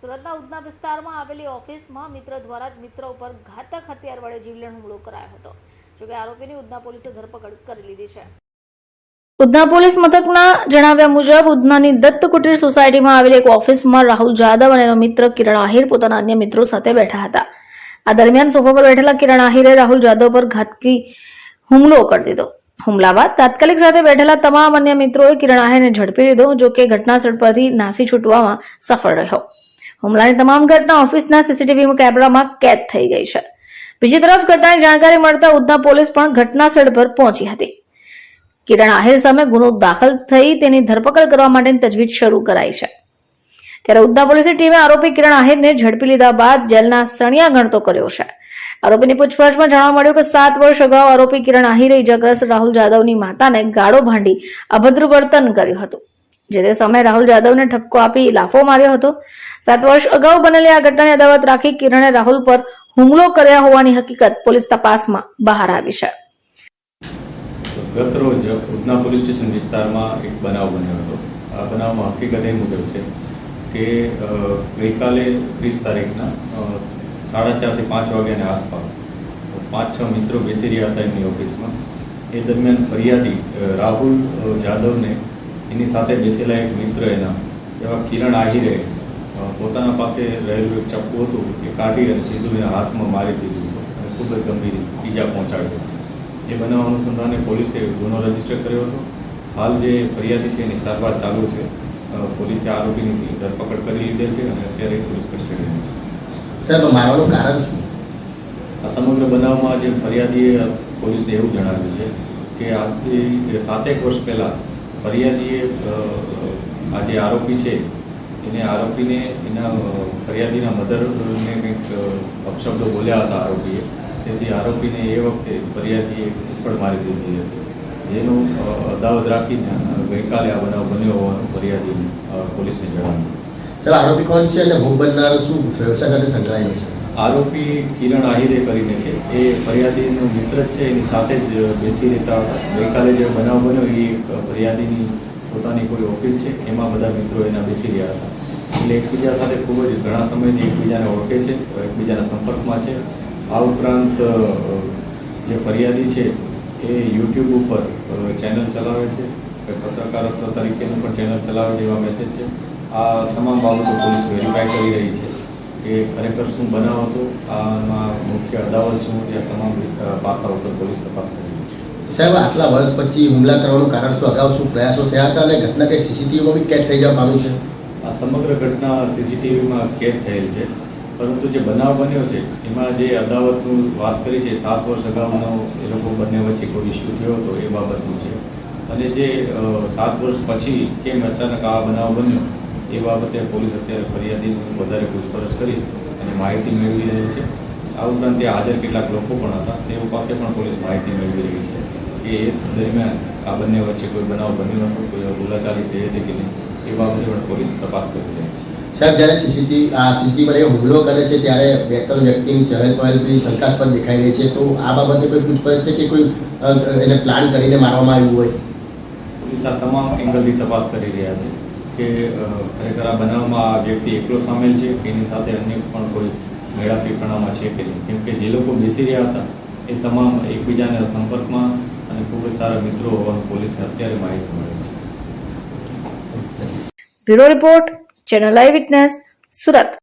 સુરતના ઉધના વિસ્તારમાં આવેલી ઓફિસમાં મિત્ર દ્વારા જ મિત્ર ઉપર ઘાતક હથિયાર વડે જીવલેણ હુમલો કરાયો હતો જોકે આરોપીની ઉધના પોલીસે ધરપકડ કરી લીધી છે. ઉધના પોલીસ મથકના જણાવ્યા મુજબ ઉધનાની દત્ત કુટીર સોસાયટીમાં આવેલી એક ઓફિસમાં રાહુલ જાદવ અને એનો મિત્ર કિરણ આહિર પોતાના અન્ય મિત્રો સાથે બેઠા હતા. આ દરમિયાન સોફા પર બેઠેલા કિરણ આહિરે રાહુલ જાદવ પર ઘાતકી હુમલો કરી દીધો. હુમલા બાદ તાત્કાલિક સાથે બેઠેલા તમામ અન્ય મિત્રોએ કિરણ આહિરને ઝડપી લીધો, જો કે ઘટના સ્થળ પરથી નાસી છૂટવામાં સફળ રહ્યો. હુમલાની તમામ ઘટના ઓફિસના સીસીટીવી કેમેરામાં કેદ થઈ ગઈ છે. બીજી તરફ ઘટનાની જાણકારી મળતા ઉધના પોલીસ પણ ઘટના સ્થળ પર પહોંચી હતી. કિરણ આહિર સામે ગુનો દાખલ થઈ તેની ધરપકડ કરવા માટેની તજવીજ શરૂ કરાઈ છે. ત્યારે ઉધના પોલીસની ટીમે આરોપી કિરણ આહિરને ઝડપી લીધા બાદ જેલના સણિયા ગણતો કર્યો છે. આરોપીની પૂછપરછમાં જાણવા મળ્યું કે સાત વર્ષ અગાઉ આરોપી કિરણ આહિરે ઇજાગ્રસ્ત રાહુલ જાદવની માતાને ગાળો ભાંડી અભદ્ર વર્તન કર્યું હતું. જે તે સમયે રાહુલ જાદવને ઠપકો આપી લાફો માર્યો હતો, સાત વર્ષ અગાઉ બનેલી આ ઘટનાની અદાવત રાખી કિરણે રાહુલ પર હુમલો કર્યા હોવાની હકીકત પોલીસ તપાસમાં બહાર આવી છે. ગત રોજ ઉધના પોલીસ સ્ટેશન વિસ્તારમાં એક બનાવ બન્યો હતો. આ બનાવમાં હકીકત એ મુજબ છે કે ગઈકાલે ત્રીસ તારીખના સાડા ચારથી પાંચ વાગ્યાની આસપાસ પાંચ છ મિત્રો બેસી રહ્યા હતા એમની ઓફિસમાં. એ દરમિયાન ફરિયાદી રાહુલ જાદવને એની સાથે બેસેલા એક મિત્ર એના એવા કિરણ આહિરે પોતાના પાસે રહેલું એક ચપ્પુ હતું એ કાઢી અને સીધું એના હાથમાં મારી દીધું અને ખૂબ જ ગંભીર ઈજા પહોંચાડી એ બનાવ અનુસંધાને પોલીસે ગુનો રજિસ્ટર કર્યો હતો. હાલ જે ફરિયાદી છે એની સારવાર ચાલુ છે. પોલીસે આરોપીની ધરપકડ કરી લીધેલ છે અને અત્યારે પોલીસ કસ્ટડીમાં છે. સાહેબ મારવાનું કારણ શું? આ સમગ્ર બનાવમાં જે ફરિયાદીએ પોલીસને એવું જણાવ્યું છે કે આજથી સાતેક વર્ષ પહેલાં ફરિયાદીએ આ જે આરોપી છે એને આરોપીને એના ફરિયાદીના મધરને કંઈક અપશબ્દો બોલ્યા હતા આરોપીએ. તેથી આરોપીને એ વખતે ફરિયાદીએ પણ મારી દીધી હતી. જેનું અદાવત રાખીને ગઈકાલે આ બનાવ બન્યો હોવાનું ફરિયાદીને અ, પોલીસને જણાવ્યું. સર આરોપી કોણ છે અને ભોગ બનનાર શું વ્યવસાય સાથે સંકળાયેલો છે? આરોપી કિરણ આહિરે કરીને છે. એ ફરિયાદીનો મિત્ર જ છે, એની સાથે જ બેસી રહેતા હતા. ગઈકાલે જે બનાવ બન્યો, એ ફરિયાદીની પોતાની કોઈ ઓફિસ છે, એમાં બધા મિત્રો એના બેસી રહ્યા હતા. એટલે એકબીજા સાથે ખૂબ જ ઘણા સમયથી એકબીજાને ઓળખે છે, એકબીજાના સંપર્કમાં છે. આ ઉપરાંત, જે ફરિયાદી છે, એ યુટ્યુબ ઉપર ચેનલ ચલાવે છે. પત્રકારત્વ તરીકેનું પણ ચેનલ ચલાવે છે એવા મેસેજ છે. આ તમામ બાબતો પોલીસ વેરીફાઈ કરી રહી છે. કે ખરેખર શું બનાવ હતો? આમાં મુખ્ય અદાવત શું? હતી આ તમામ પાસા ઉપર પોલીસ તપાસ કરી સાહેબ આટલા વર્ષ પછી હુમલા કરવાનું કારણ શું? અગાઉ શું પ્રયાસો થયા હતા અને ઘટના કઈ સીસીટીવીમાં બી કેદ થઈ જવા પામ્યું છે? આ સમગ્ર ઘટના સીસીટીવીમાં કેદ થયેલ છે. પરંતુ જે બનાવ બન્યો છે એમાં જે અદાવતનું વાત કરી છે સાત વર્ષ અગાઉનો એ લોકો બંને વચ્ચે કોઈ ઇસ્યુ થયો હતો એ બાબતનું છે. અને જે સાત વર્ષ પછી કેમ અચાનક આ બનાવ બન્યો એ બાબતે પોલીસ અત્યારે ફરિયાદીની વધારે પૂછપરછ કરી અને માહિતી મેળવી રહી છે. આ ઉપરાંત ત્યાં હાજર કેટલાક લોકો પણ હતા. તેઓ પાસે પણ પોલીસ માહિતી મેળવી રહી છે કે એ દરમિયાન આ બંને વચ્ચે કોઈ બનાવ બન્યો નતો કોઈ બોલાચાલી થઈ હતી કે નહીં એ બાબતે પણ પોલીસ તપાસ કરી રહી છે. સાહેબ જ્યારે સીસીટીવી આ સીસીટીવી પર હુમલો કરે છે ત્યારે બે ત્રણ વ્યક્તિની ચહેલ પહેલ બી શંકાસ્પદ દેખાઈ રહી છે. તો આ બાબતે કોઈ પૂછપરછ છે કે કોઈ એને પ્લાન કરીને મારવામાં આવ્યું હોય? પોલીસ આ તમામ એંગલથી તપાસ કરી રહ્યા છે. કે ખરેખર આ બનાવમાં આ વ્યક્તિ એકલો સામેલ છે કે એની સાથે અન્ય પણ કોઈ મેળાપીપણામાં છે કે નહીં? કેમ જે લોકો બેસી રહ્યા હતા, એ તમામ એકબીજાના સંપર્કમાં અને ખૂબ જ સારા મિત્રો હોવાનું પોલીસને અત્યારે માહિતી મળે છે. Bureau report, channel I witness, Surat.